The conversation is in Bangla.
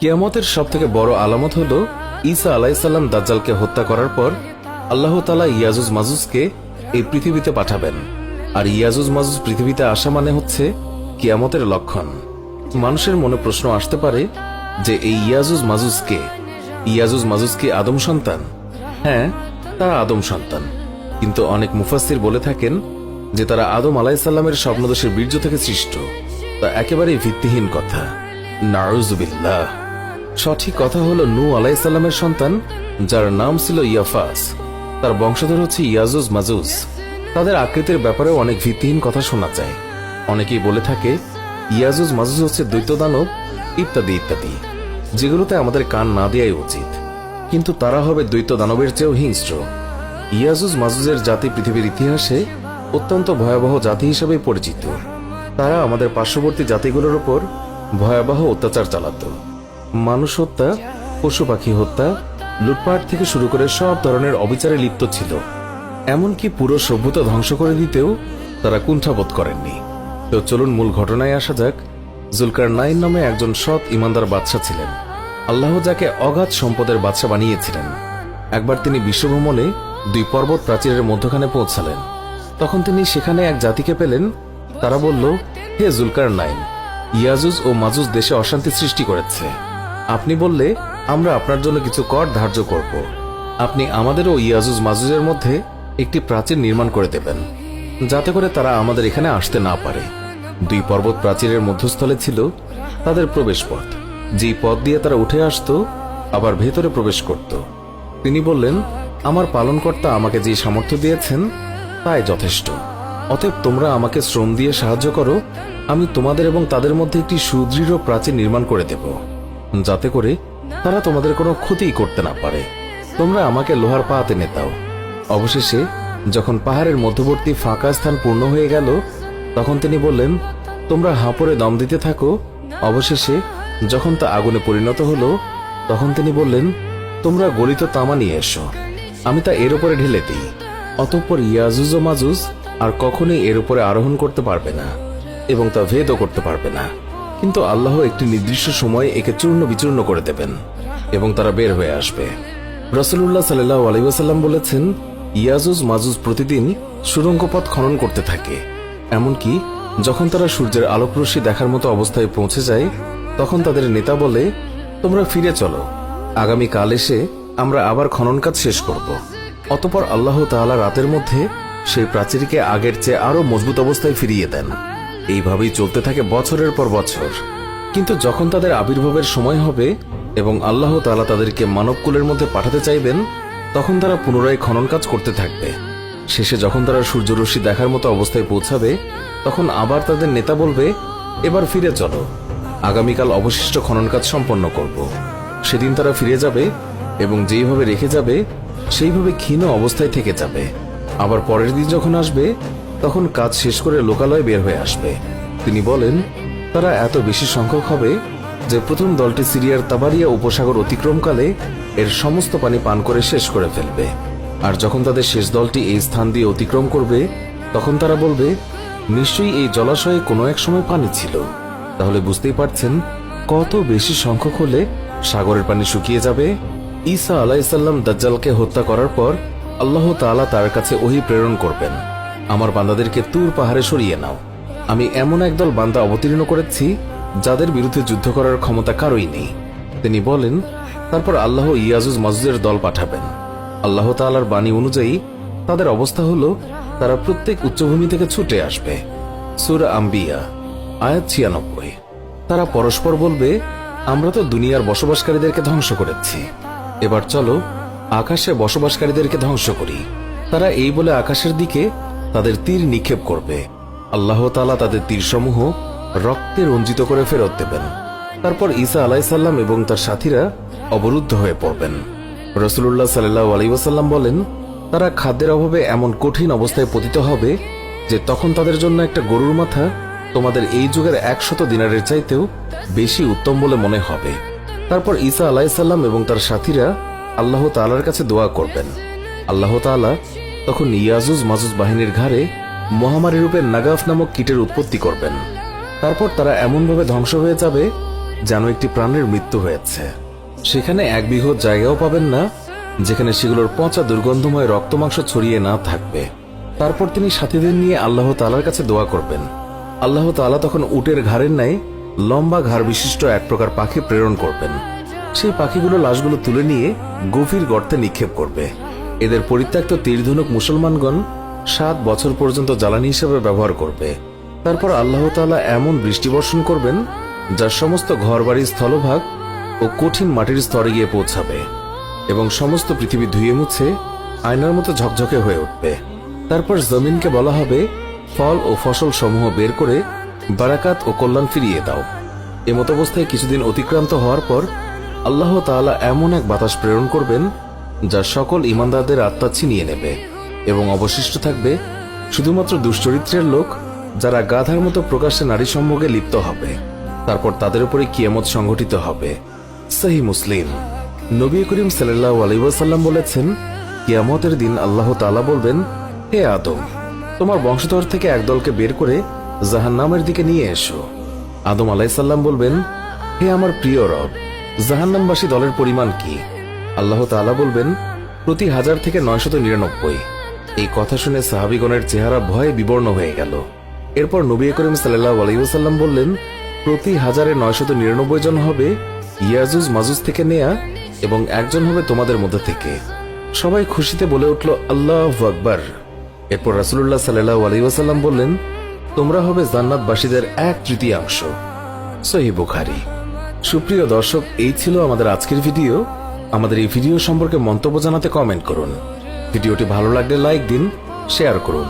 কিয়ামতের সব থেকে বড় আলামত হল ঈসা আলাইসাল্লাম দাজ্জালকে হত্যা করার পর আল্লাহ তালা ইয়াজুজ মাজুজকে এই পৃথিবীতে পাঠাবেন। আর ইয়াজুজ মাজুজ পৃথিবীতে আসা মানে হচ্ছে কিয়ামতের লক্ষণ। মানুষের মনে প্রশ্ন আসতে পারে যে এই ইয়াজুজ মাজুজ কে? ইয়াজুজ মাজুজ কি আদম সন্তান? হ্যাঁ তারা আদম সন্তান। কিন্তু অনেক মুফাসির বলে থাকেন যে তারা আদম আলাইসাল্লামের স্বপ্নদোষের বীর্য থেকে সৃষ্ট। তা একেবারেই ভিত্তিহীন কথা। নারুজুবিল্লাহ সঠিক কথা হলো নূ আলাইসাল্লামের সন্তান, যার নাম ছিল ইয়াফাস। তার বংশধর হচ্ছে ইয়াজুজ মাজুজ। তাদের আকৃতির ব্যাপারেও অনেক ভিত্তিহীন কথা শোনা যায়। অনেকেই বলে থাকে, ইয়াজুজ মাজুজ হচ্ছে দ্বৈত দানব ইত্যাদি ইত্যাদি, যেগুলোতে আমাদের কান না দেওয়াই উচিত। কিন্তু তারা হবে দ্বৈত দানবের চেয়েও হিংস্র। ইয়াজুজ মাজুজের জাতি পৃথিবীর ইতিহাসে অত্যন্ত ভয়াবহ জাতি হিসেবে পরিচিত। তারা আমাদের পার্শ্ববর্তী জাতিগুলোর উপর ভয়াবহ অত্যাচার চালাত। মানুষ হত্যা, পশু পাখি হত্যা, লুটপাট থেকে শুরু করে সব ধরনের অবিচারে লিপ্ত ছিল। এমনকি পুরো সভ্যতা ধ্বংস করে দিতেও তারা কুণ্ঠাবোধ করেননি। তো চলুন মূল ঘটনায় আসা যাক। জুলকার নাইন নামে একজন সৎ ইমানদার বাদশাহ ছিলেন। আল্লাহ যাকে অগাধ সম্পদের বাদশা বানিয়েছিলেন। একবার তিনি বিশ্বভ্রমণে দুই পর্বত প্রাচীরের মধ্যখানে পৌঁছালেন। তখন তিনি সেখানে এক জাতিকে পেলেন। তারা বলল, হে জুলকার নাইন, ইয়াজুজ ও মাজুজ দেশে অশান্তি সৃষ্টি করেছে। আপনি বললে, আমরা আপনার জন্য কিছু কর ধার্য করব। আপনি আমাদের ও ইয়াজুজ মাজুজের মধ্যে একটি প্রাচীর নির্মাণ করে দেবেন, যাতে করে তারা আমাদের এখানে আসতে না পারে। দুই পর্বত প্রাচীরের মধ্যস্থলে ছিল তাদের প্রবেশ পথ যেই পথ দিয়ে তারা উঠে আসতো, আবার ভেতরে প্রবেশ করত। তিনি বললেন, আমার পালনকর্তা আমাকে যে সামর্থ্য দিয়েছেন, তাই যথেষ্ট। অতএব তোমরা আমাকে শ্রম দিয়ে সাহায্য করো, আমি তোমাদের এবং তাদের মধ্যে একটি সুদৃঢ় প্রাচীর নির্মাণ করে দেব। যাতে করে তারা তোমাদের কোনো ক্ষতিই করতে না পারে। তোমরা আমাকে লোহার পা হাতে নেতাও অবশেষে যখন পাহাড়ের মধ্যবর্তী ফাঁকা স্থান পূর্ণ হয়ে গেল, তখন তিনি বললেন, তোমরা হাঁপড়ে দম দিতে থাকো। অবশেষে যখন তা আগুনে পরিণত হলো, তখন তিনি বললেন, তোমরা গলিত তামা নিয়ে এসো। আমি তা এর উপরে ঢেলে দিই। অতঃপর ইয়াজুজ ও মাজুজ আর কখনোই এর উপরে আরোহণ করতে পারবে না এবং তা ভেদও করতে পারবে না। কিন্তু আল্লাহ একটি নির্দিষ্ট সময়ে একে চূর্ণ বিচূর্ণ করে দেবেন এবং তারা বের হয়ে আসবে। রসুল্লাহ সাল্লাহ আলাইসাল্লাম বলেছেন, ইয়াজুজ মাজুজ প্রতিদিন সুরঙ্গ পথ খনন করতে থাকে। এমনকি যখন তারা সূর্যের আলোকরশ্মি দেখার মতো অবস্থায় পৌঁছে যায়, তখন তাদের নেতা বলে, তোমরা ফিরে চলো। আগামী কাল এসে আমরা আবার খনন কাজ শেষ করব। অতপর আল্লাহ তাআলা রাতের মধ্যে সেই প্রাচীরকে আগের চেয়ে আরও মজবুত অবস্থায় ফিরিয়ে দেন। এইভাবেই চলতে থাকে বছরের পর বছর। কিন্তু যখন তাদের আবির্ভাবের সময় হবে এবং আল্লাহ তাআলা তাদেরকে মানবকুলের মধ্যে পাঠাতে চাইবেন, তখন তারা পুনরায় খনন কাজ করতে থাকবে। শেষে যখন তারা সূর্যরশ্মি দেখার মতো অবস্থায় পৌঁছাবে, তখন আবার তাদের নেতা বলবে, এবার ফিরে চলো। আগামীকাল অবশিষ্ট খনন কাজ সম্পন্ন করব। সেদিন তারা ফিরে যাবে এবং যেইভাবে রেখে যাবে, সেইভাবে ক্ষীণ অবস্থায় থেকে যাবে। আবার পরের দিন যখন আসবে তখন কাজ শেষ করে লোকালয়ে বের হয়ে আসবে। তিনি বলেন, তারা এত বেশি সংখ্যক হবে যে প্রথম দলটি সিরিয়ার তাবারিয়া উপসাগর অতিক্রমকালে এর সমস্ত পানি পান করে শেষ করে ফেলবে। আর যখন তাদের শেষ দলটি এই স্থান দিয়ে অতিক্রম করবে, তখন তারা বলবে, নিশ্চয়ই এই জলাশয়ে কোনো এক সময় পানি ছিল। তাহলে বুঝতেই পারছেন কত বেশি সংখ্যক হলে সাগরের পানি শুকিয়ে যাবে। ঈসা আলাইসাল্লাম দাজ্জালকে হত্যা করার পর আল্লাহ তাআলা তার কাছে ওহি প্রেরণ করবেন। আমার বান্দাদেরকে তুর পাহাড়ে সরিয়ে নাও। আমি এমন একদল বান্দা অবতীর্ণ করেছি, যাদের বিরুদ্ধে যুদ্ধ করার ক্ষমতা কারোই নেই। তিনি বলেন, তারপর আল্লাহ ইয়াজুজ মাজুজের দল পাঠাবেন। আল্লাহ তাআলার বাণী অনুযায়ী, তাদের অবস্থা হল, তারা প্রত্যেক উচ্চভূমি থেকে ছুটে আসবে। সুরা আম্বিয়া, আয়াত ছিয়ানব্বই। তারা পরস্পর বলবে, আমরা তো দুনিয়ার বসবাসকারীদেরকে ধ্বংস করেছি। এবার চলো, আকাশে বসবাসকারীদেরকে ধ্বংস করি। তারা এই বলে আকাশের দিকে তাদের তীর নিক্ষেপ করবে। আল্লাহ তাআলা তাদের তীরসমূহ রক্তে রঞ্জিত করে ফেরত দেবেন। তারপর ঈসা আলাইসাল্লাম এবং তার সাথীরা অবরুদ্ধ হয়ে পড়বেন। রসুল্লাহ সাল্লাহ আলাইসাল্লাম বলেন, তারা খাদ্যের অভাবে এমন কঠিন অবস্থায় পতিত হবে যে তখন তাদের জন্য একটা গরুর মাথা তোমাদের এই যুগের একশত দিনারের চাইতেও বেশি উত্তম বলে মনে হবে। তারপর ঈসা আলাইসাল্লাম এবং তার সাথীরা আল্লাহ তাআলার কাছে দোয়া করবেন। আল্লাহ তাআলা তখন ইয়াজুজ মাজুজ বাহিনীর ঘাড়ে মহামারী রূপে নাগাফ নামক কীটের উৎপত্তি করবেন। তারপর তারা এমনভাবে ধ্বংস হয়ে যাবে যেন একটি প্রাণের মৃত্যু হয়েছে। সেখানে এক বিঘত জায়গাও পাবেন না, যেখানে সেগুলোর পচা দুর্গন্ধময় রক্তমাংস ছড়িয়ে না থাকবে। তারপর তিনি সাথীদের নিয়ে আল্লাহ তালার কাছে দোয়া করবেন। আল্লাহ তালা তখন উটের ঘাড়ের ন্যায় লম্বা ঘাড় বিশিষ্ট এক প্রকার পাখি প্রেরণ করবেন। সেই পাখিগুলো লাশগুলো তুলে নিয়ে গভীর গর্তে নিক্ষেপ করবে। এদের পরিত্যক্ত তীরধনুক মুসলমানগণ সাত বছর পর্যন্ত জ্বালানি হিসেবে ব্যবহার করবে। তারপর আল্লাহ তাআলা এমন বৃষ্টি বর্ষণ করবেন, যা সমস্ত ঘরবাড়ির স্থলভাগ ও কঠিন মাটির স্তরে গিয়ে পৌঁছাবে এবং সমস্ত পৃথিবী ধুয়ে মুছে আয়নার মতো ঝকঝকে হয়ে উঠবে। তারপর জমিনকে বলা হবে ফল ও ফসল সমূহ বের করে বারাকাত ও কল্যাণ ফিরিয়ে দাও। এমত অবস্থায় কিছুদিন অতিক্রান্ত হওয়ার পর আল্লাহ তাআলা এমন এক বাতাস প্রেরণ করবেন যা সকল ইমানদারদের আত্মা ছিনিয়ে নেবে এবং অবশিষ্ট থাকবে শুধুমাত্র দুশ্চরিত্রের লোক যারা গাধার মতো প্রকাশ্যে নারী সম্ভোগে লিপ্ত হবে। তারপর তাদের উপরে কিয়ামত সংঘটিত হবে। সহি মুসলিম। নবী করিম সাল্লাহ আলাইসাল্লাম বলেছেন, কিয়ামতের দিন আল্লাহ তাআলা বলবেন, হে আদম, তোমার বংশধর থেকে একদলকে বের করে জাহান্নামের দিকে নিয়ে এসো। আদম আলাইসাল্লাম বলবেন, হে আমার প্রিয় রব, জাহান্নামবাসী দলের পরিমাণ কি? আল্লাহ তাআলা বলবেন, প্রতি হাজার থেকে নয়শত নিরানব্বই। এই কথা শুনে সাহাবিগণের চেহারা ভয়ে বিবর্ণ হয়ে গেল। এরপর নবী করিম সাল্লাহ আলাইসাল্লাম বললেন, প্রতি হাজারে নয়শত নিরানব্বই জন হবে ইয়াজুজ মাজুজ থেকে নেয়া এবং একজন হবে তোমাদের মধ্যে থেকে। সবাই খুশিতে বলে উঠল, আল্লাহ আকবার। এরপর রাসুল্লাহ সাল্লাহ আলাইসাল্লাম বললেন, তোমরা হবে জান্নাতবাসীদের এক তৃতীয়াংশ। সহি বুখারি। সুপ্রিয় দর্শক, এই ছিল আমাদের আজকের ভিডিও। আমাদের এই ভিডিও সম্পর্কে মন্তব্য জানাতে কমেন্ট করুন। ভিডিওটি ভালো লাগলে লাইক দিন শেয়ার করুন।